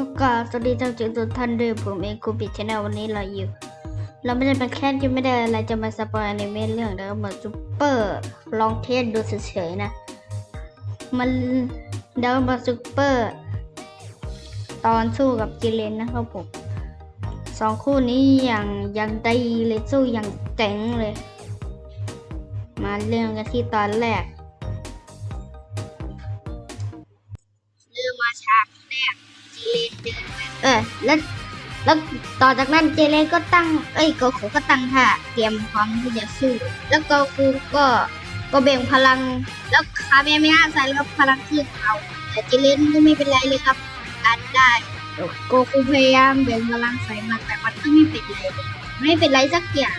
ก็กาบสวัสดีท่านทุกท่านด้วยผมเองคูปิดชแนลวันนี้เราอยู่ เราไม่ได้เป็นแค่ที่ไม่ได้อะไรจะมาสปอยอนิเมะเรื่องเดิมเหมือนซูเปอร์ลองเทสดูเฉยๆนะ มันเดิมมาซูเปอร์ ตอนสู้กับจิเลนนะครับผมสองคู่นี้อย่างยังดีเลยสู้อย่างเจ๋งเลย มาเรื่องกันที่ตอนแรกเริ่มมาฉากแรก เออแล้วแล้วต่อจากนั้นเจเลนก็ตั้ง เอ้ยโกคูก็ตั้งท่าเตรียมพร้อมที่จะสู้ แล้วโกคูก็ก็เบ่งพลัง แล้วคาเมะเมะใส่แล้วพลังขึ้นเอาแต่เจเลนก็ไม่เป็นไรเลยครับการได้โกคูพยายามเบ่งพลังใส่มันแต่มันก็ไม่เป็นไรไม่เป็นไรสักอย่าง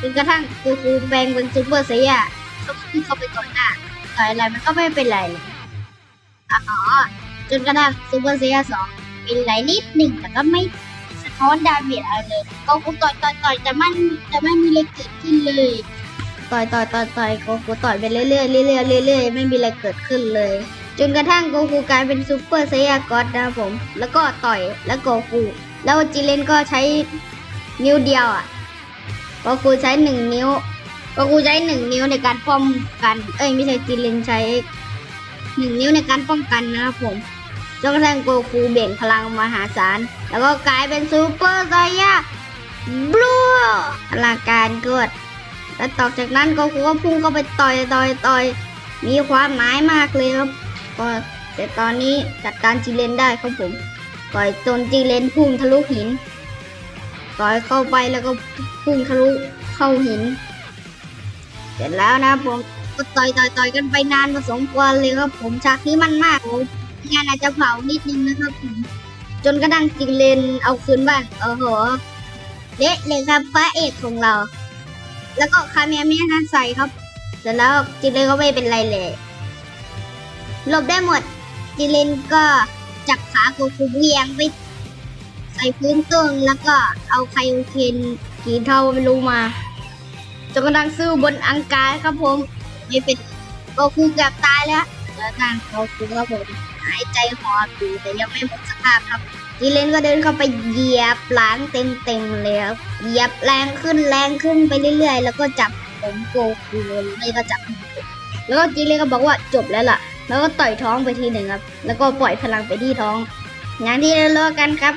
จนกระทั่งโกคูแปลงเป็นซูเปอร์ไซยาเขาขึ้นเข้าไปต่อยหน้าต่อยอะไรมันก็ไม่เป็นไรอ๋อ จนกระทั่งซูเปอร์เซียสองเป็นไหลนิดหนึ่งแต่ก็ไม่สะท้อนดาเมจอะไรเลยก็กูต่อยต่อยต่อยแต่มันแต่ไม่มีอะไรเกิดขึ้นเลย ต่อยต่อยต่อยต่อยโกกูต่อยไปเรื่อยเรื่อยเรื่อยเรื่อยไม่มีอะไรเกิดขึ้นเลย จนกระทั่งโกกูกลายเป็นซูเปอร์ไซยากอสนะผม แล้วก็ต่อยแล้วโกกูแล้วจิเลนก็ใช้นิ้วเดียวอะโกกูใช้หนึ่งนิ้วโกกูใช้หนึ่งนิ้วในการป้องกัน เอ้ยไม่ใช่จิเลนใช้หนึ่งนิ้วในการป้องกันนะครับผม จนกระทั่งโกคูเบ่งพลังมหาศาล แล้วก็กลายเป็นซูเปอร์ไซยาบลูพลังการเกิด แล้วต่อจากนั้นโกคูก็พุ่งเข้าไปต่อยต่อยต่อย มีความหมายมากเลยครับ ก็แต่ตอนนี้จัดการจีเลนได้ครับผม ต่อยจนจีเลนพุ่งทะลุหิน ต่อยเข้าไปแล้วก็พุ่งทะลุเข้าหิน เสร็จแล้วนะผมก็ต่อยต่อยต่อยกันไปนานพอสมควรเลยครับผมฉากนี้มันมากผม งานอาจจะเผานิดนึงนะครับผมจนกระทั่งจิงเลนเอาคืนบ้างโอ้โหเละเลยครับพระเอกของเรา แล้วก็คาเมะเมะนั้นใส่ครับ เสร็จแล้วจิงเลนก็ไม่เป็นไรเลยหลบได้หมดจิงเลนก็จับขาโกคูเวียงไปใส่พื้นตึงแล้วก็เอาไคโอเคนกี่เท่าไม่รู้มาจนกระทั่งสู้อบนอังกาครับผมไม่เป็นโกคูเกือบตายแล้ว แล้วทางโกคูครับผมหายใจหอบอยู่แต่ยังไม่หมดสภาพครับจีเลนก็เดินเข้าไปเหยียบหลังเต็มๆเลยครับเหยียบแรงขึ้นแรงขึ้นไปเรื่อย ๆ แล้วก็จับผมโกคูไม่ก็จับแล้วก็จีเลนก็บอกว่าจบแล้วล่ะ แล้วก็ต่อยท้องไปทีหนึ่งครับ แล้วก็ปล่อยพลังไปที่ท้อง อย่างที่เรารู้กันครับ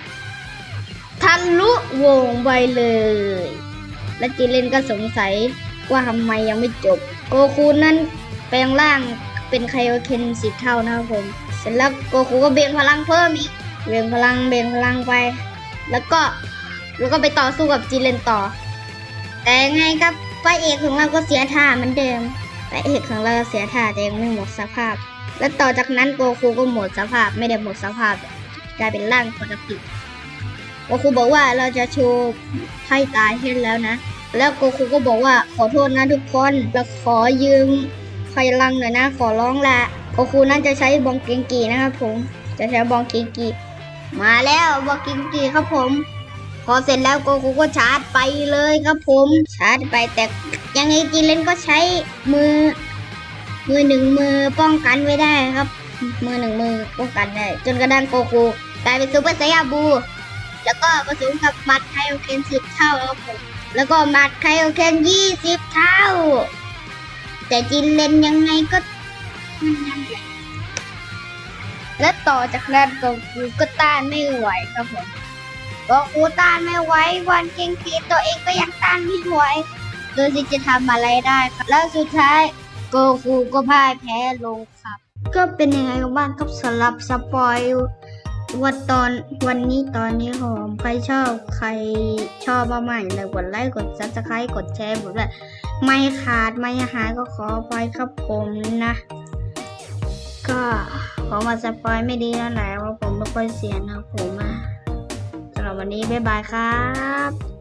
ทะลุวงไปเลย และจีเลนก็สงสัยว่าทำไมยังไม่จบ โกคูนั้นแปลงร่าง เป็นไคโอเคนสิบเท่านะครับผม เสร็จแล้วโกคูก็เบ่งพลังเพิ่มอีก เบ่งพลังเบ่งพลังไป แล้วก็แล้วก็ไปต่อสู้กับจีเลนต่อ แต่ไงครับพระเอกของเราก็เสียท่าเหมือนเดิมพระเอกของเราเสียท่าแต่ยังไม่หมดสภาพ และต่อจากนั้นโกคูก็หมดสภาพไม่ได้หมดสภาพกลายเป็นร่างปกติโกคูบอกว่าเราจะโชว์ให้ตายให้แล้วนะ แล้วโกคูก็บอกว่าขอโทษนะทุกคนแล้วขอยืม พลังหน่อยนะขอร้องละโกคูนั้นจะใช้บองเกงกีนะครับผม จะใช้บองเกงกีมาแล้วบองเกงกีครับผม พอเสร็จแล้วโกคูก็ชาร์จไปเลยครับผม ชาร์จไปแต่ยังไงจีเลนก็ใช้มือ มือหนึ่งมือป้องกันไว้ได้ครับ มือหนึ่งมือป้องกันได้จนกระทั่งโกคูกลายเป็นซูเปอร์ไซยาบู แล้วก็ผสมกับมัดไคโอเคนสิบเท่าครับผม แล้วก็มัดไคโอเคนยี่สิบเท่า แต่จินเลนยังไงก็มันยังแหละและต่อจากนั้นก็กูก็ต้านไม่ไหวครับผมก็กูต้านไม่ไหววันเก่งกีตัวเองก็ยังต้านไม่ไหวโดยที่จะทำอะไรได้ครับแล้วสุดท้ายโกคูก็พ่ายแพ้ลงครับ ก็เป็นยังไงบ้างครับสำหรับสปอย วันตอนวันนี้ตอนนี้หอมใครชอบใครชอบมากๆเลยกดไลค์กดซับสไครต์กดแชร์หมดเลยไม่ขาดไม่หายก็ขอไปครับผมนะ ก็ขอมาสปอยไม่ดีแล้วแหละว่าผมไม่ค่อยเสียงนะผมอะสำหรับวันนี้บ๊ายบายครับ